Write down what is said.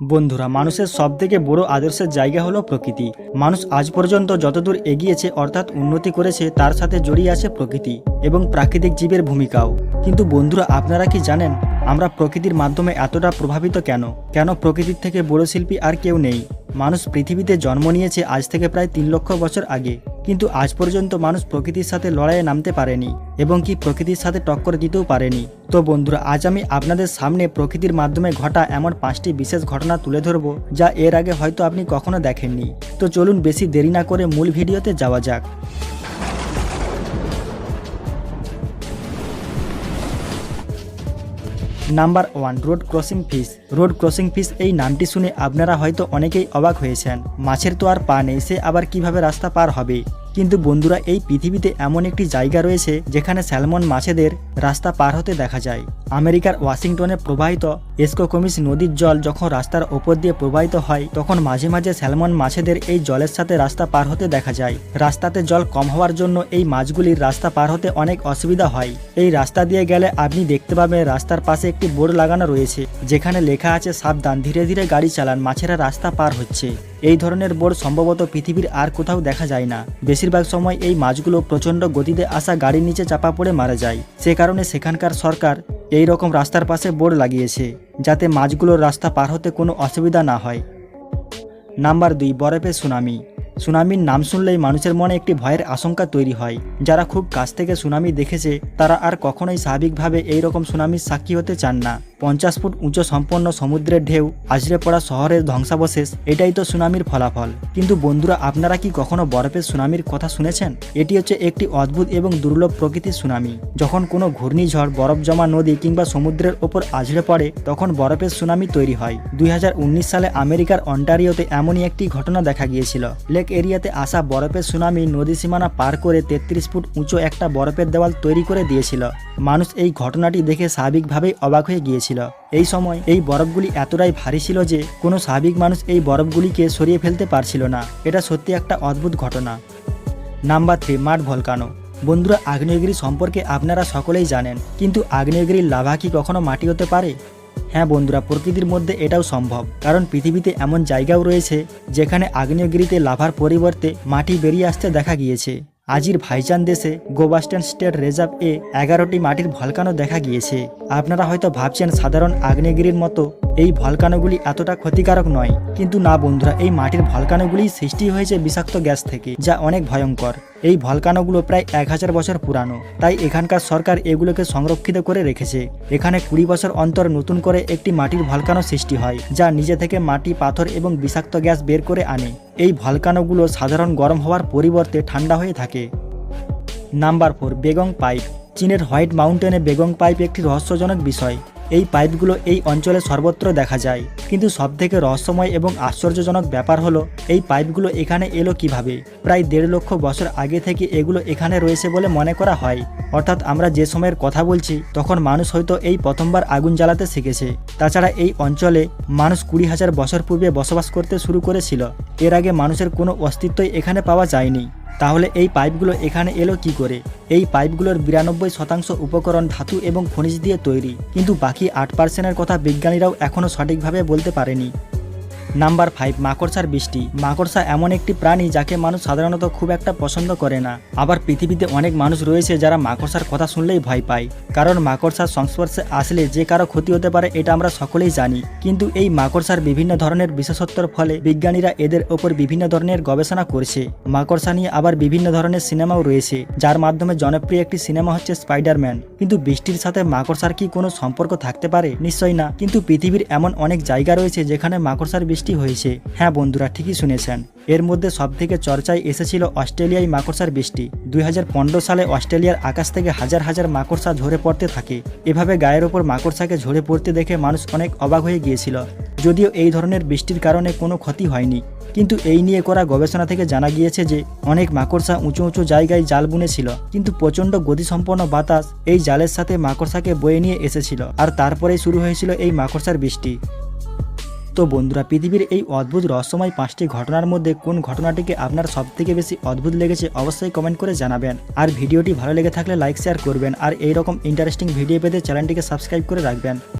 বন্ধুরা, মানুষের সবথেকে বড় আদর্শের জায়গা হলো প্রকৃতি। মানুষ আজ পর্যন্ত যতদূর এগিয়েছে, অর্থাৎ উন্নতি করেছে, তার সাথে জড়িয়ে আছে প্রকৃতি এবং প্রাকৃতিক জীবের ভূমিকাও। কিন্তু বন্ধুরা, আপনারা কি জানেন, আমরা প্রকৃতির মাধ্যমে এতটা প্রভাবিত কেন? কেন প্রকৃতির থেকে বড় শিল্পী আর কেউ নেই? মানুষ পৃথিবীতে জন্ম নিয়েছে আজ থেকে প্রায় তিন লক্ষ বছর আগে। কিন্তু আজ পর্যন্ত মানুষ প্রকৃতির সাথে লড়াইয়ে নামতে পারেনি এবং কি প্রকৃতির সাথে টক্কর দিতেও পারেনি। তো বন্ধুরা, আজ আমি আপনাদের সামনে প্রকৃতির মাধ্যমে ঘটা এমন পাঁচটি বিশেষ ঘটনা তুলে ধরব যা এর আগে হয়তো আপনি কখনো দেখেননি। তো চলুন বেশি দেরি না করে মূল ভিডিওতে যাওয়া যাক। Number one road crossing fish road crossing fish এই নামটি শুনে আপনারা হয়তো অনেকেই অবাক হয়েছেন। মাছের তো আর পা নেই, সে আবার কীভাবে রাস্তা পার হবে? কিন্তু বন্ধুরা, এই পৃথিবীতে এমন একটি জায়গা রয়েছে যেখানে স্যালমন মাছেদের রাস্তা পার হতে দেখা যায়। আমেরিকার ওয়াশিংটনে প্রবাহিত এসকোকমিস নদীর জল যখন রাস্তার ওপর দিয়ে প্রবাহিত হয়, তখন মাঝে মাঝে স্যালমন মাছেদের এই জলের সাথে রাস্তা পার হতে দেখা যায়। রাস্তাতে জল কম হওয়ার জন্য এই মাছগুলির রাস্তা পার হতে অনেক অসুবিধা হয়। এই রাস্তা দিয়ে গেলে আপনি দেখতে পাবেন রাস্তার পাশে একটি বোর্ড লাগানো রয়েছে, যেখানে লেখা আছে, সাবধান, ধীরে ধীরে গাড়ি চালান, মাছেরা রাস্তা পার হচ্ছে। এই ধরনের বোর্ড সম্ভবত পৃথিবীর আর কোথাও দেখা যায় না। বেশিরভাগ সময় এই মাছগুলো প্রচণ্ড গতিতে আসা গাড়ির নিচে চাপা পড়ে মারা যায়। সে কারণে সেখানকার সরকার এই রকম রাস্তার পাশে বোর্ড লাগিয়েছে, যাতে মাছগুলোর রাস্তা পার হতে কোনো অসুবিধা না হয়। নাম্বার দুই, বরফের সুনামি। সুনামির নাম শুনলেই মানুষের মনে একটি ভয়ের আশঙ্কা তৈরি হয়। যারা খুব কাছ থেকে সুনামি দেখেছে, তারা আর কখনোই স্বাভাবিকভাবে এই রকম সুনামির সাক্ষী হতে চান না। পঞ্চাশ ফুট উঁচু সম্পন্ন সমুদ্রের ঢেউ আজরে পড়া শহরের ধ্বংসাবশেষ, এটাই তো সুনামির ফলাফল। কিন্তু বন্ধুরা, আপনারা কি কখনো বরফের সুনামির কথা শুনেছেন? এটি হচ্ছে একটি অদ্ভুত এবং দুর্লভ প্রকৃতির সুনামি। যখন কোনো ঘূর্ণিঝড় বরফ জমা নদী কিংবা সমুদ্রের ওপর আছড়ে পড়ে, তখন বরফের সুনামি তৈরি হয়। দুই হাজার উনিশ সালে আমেরিকার অন্টারিওতে এমনই একটি ঘটনা দেখা গিয়েছিল। লেক এরিয়াতে আসা বরফের সুনামি নদী সীমানা পার করে তেত্রিশ ফুট উঁচু একটা বরফের দেওয়াল তৈরি করে দিয়েছিল। মানুষ এই ঘটনাটি দেখে স্বাভাবিকভাবেই অবাক হয়ে গিয়েছিল। এই সময় এই বরফগুলি এতটাই ভারী ছিল যে কোনো স্বাভাবিক মানুষ এই বরফগুলিকে সরিয়ে ফেলতে পারছিল না। এটা সত্যি একটা অদ্ভুত ঘটনা। Number three, mud volcano. বন্ধুরা, আগ্নেয়গিরি সম্পর্কে আপনারা সকলেই জানেন, কিন্তু আগ্নেয়গিরির লাভা কি কখনো মাটি হতে পারে? হ্যাঁ বন্ধুরা, প্রকৃতির মধ্যে এটাও সম্ভব। কারণ পৃথিবীতে এমন জায়গাও রয়েছে যেখানে আগ্নেয়গিরিতে লাভার পরিবর্তে মাটি বেরিয়ে আসতে দেখা গিয়েছে। আজির ভাইজান দেশে গোবাস্টান স্টেট রিজার্ভ এ এগারোটি মাটির ভলকানো দেখা গিয়েছে। আপনারা হয়তো ভাবছেন সাধারণ আগ্নেয়গিরির মতো এই ভলকানোগুলি এতটা ক্ষতিকারক নয়। কিন্তু না বন্ধুরা, এই মাটির ভলকানোগুলি সৃষ্টি হয়েছে বিষাক্ত গ্যাস থেকে, যা অনেক ভয়ঙ্কর। এই ভলকানোগুলো প্রায় এক হাজার বছর পুরানো। তাই এখানকার সরকার এগুলোকে সংরক্ষিত করে রেখেছে। এখানে কুড়ি বছর অন্তর নতুন করে একটি মাটির ভলকানো সৃষ্টি হয়, যা নিজে থেকে মাটি, পাথর এবং বিষাক্ত গ্যাস বের করে আনে। এই ভলকানোগুলো সাধারণ গরম হওয়ার পরিবর্তে ঠান্ডা হয়ে থাকে। Number four, Baigong pipe. চীনের হোয়াইট মাউন্টেনে বেগং পাইপ একটি রহস্যজনক বিষয়। এই পাইপগুলো এই অঞ্চলে সর্বত্র দেখা যায়। কিন্তু সবথেকে রহস্যময় এবং আশ্চর্যজনক ব্যাপার হলো, এই পাইপগুলো এখানে এলো কীভাবে? প্রায় দেড় লক্ষ বছর আগে থেকে এগুলো এখানে রয়েছে বলে মনে করা হয়। অর্থাৎ আমরা যে সময়ের কথা বলছি, তখন মানুষ হয়তো এই প্রথমবার আগুন জ্বালাতে শিখেছে। তাছাড়া এই অঞ্চলে মানুষ কুড়ি হাজার বছর পূর্বে বসবাস করতে শুরু করেছিল। এর আগে মানুষের কোনো অস্তিত্বই এখানে পাওয়া যায়নি। তাহলে এই পাইপগুলো এখানে এলো কি করে? এই পাইপগুলোর বিরানব্বই শতাংশ উপকরণ ধাতু এবং খনিজ দিয়ে তৈরি। কিন্তু বাকি আট পার্সেন্টের কথা বিজ্ঞানীরাও এখনও সঠিকভাবে বলতে পারেনি। নাম্বার ফাইভ, মাকড়সার বৃষ্টি। মাকড়সা এমন একটি প্রাণী যাকে মানুষ সাধারণত খুব একটা পছন্দ করে না। আবার পৃথিবীতে অনেক মানুষ রয়েছে যারা মাকড়সার কথা শুনলেই ভয় পায়। কারণ মাকড়সার সংস্পর্শে আসলে যে কারও ক্ষতি হতে পারে এটা আমরা সকলেই জানি। কিন্তু এই মাকড়সার বিভিন্ন ধরনের বিশেষত্বর ফলে বিজ্ঞানীরা এদের ওপর বিভিন্ন ধরনের গবেষণা করছে। মাকড়সা নিয়ে আবার বিভিন্ন ধরনের সিনেমাও রয়েছে, যার মাধ্যমে জনপ্রিয় একটি সিনেমা হচ্ছে স্পাইডারম্যান। কিন্তু বৃষ্টির সাথে মাকড়সার কি কোনো সম্পর্ক থাকতে পারে? নিশ্চয়ই না। কিন্তু পৃথিবীর এমন অনেক জায়গা রয়েছে যেখানে মাকড়সার বৃষ্টি হয়েছে। হ্যাঁ বন্ধুরা, ঠিকই শুনেছেন। এর মধ্যে সবথেকে চর্চায় এসেছিল অস্ট্রেলিয়ায় মাকড়সার বৃষ্টি। দুই হাজার পনেরো সালে অস্ট্রেলিয়ার আকাশ থেকে হাজার হাজার মাকড়সা ঝরে পড়তে থাকে। এভাবে গায়ের ওপর মাকড়সাকে ঝরে পড়তে দেখে মানুষ অনেক অবাক হয়ে গিয়েছিল। যদিও এই ধরনের বৃষ্টির কারণে কোনো ক্ষতি হয়নি। কিন্তু এই নিয়ে করা গবেষণা থেকে জানা গিয়েছে যে, অনেক মাকড়সা উঁচু উঁচু জায়গায় জাল বুনেছিল। কিন্তু প্রচণ্ড গতিসম্পন্ন বাতাস এই জালের সাথে মাকড়সাকে বয়ে নিয়ে এসেছিল। আর তারপরেই শুরু হয়েছিল এই মাকড়সার বৃষ্টি। তো বন্ধুরা, পৃথিবীর এই অদ্ভুত রহস্যময় পাঁচটি ঘটনার মধ্যে কোন ঘটনাটিকে আপনার সবথেকে বেশি অদ্ভুত লেগেছে অবশ্যই কমেন্ট করে জানাবেন। আর ভিডিওটি ভালো লেগে থাকলে লাইক শেয়ার করবেন। আর এইরকম ইন্টারেস্টিং ভিডিও পেতে চ্যানেলটিকে সাবস্ক্রাইব করে রাখবেন।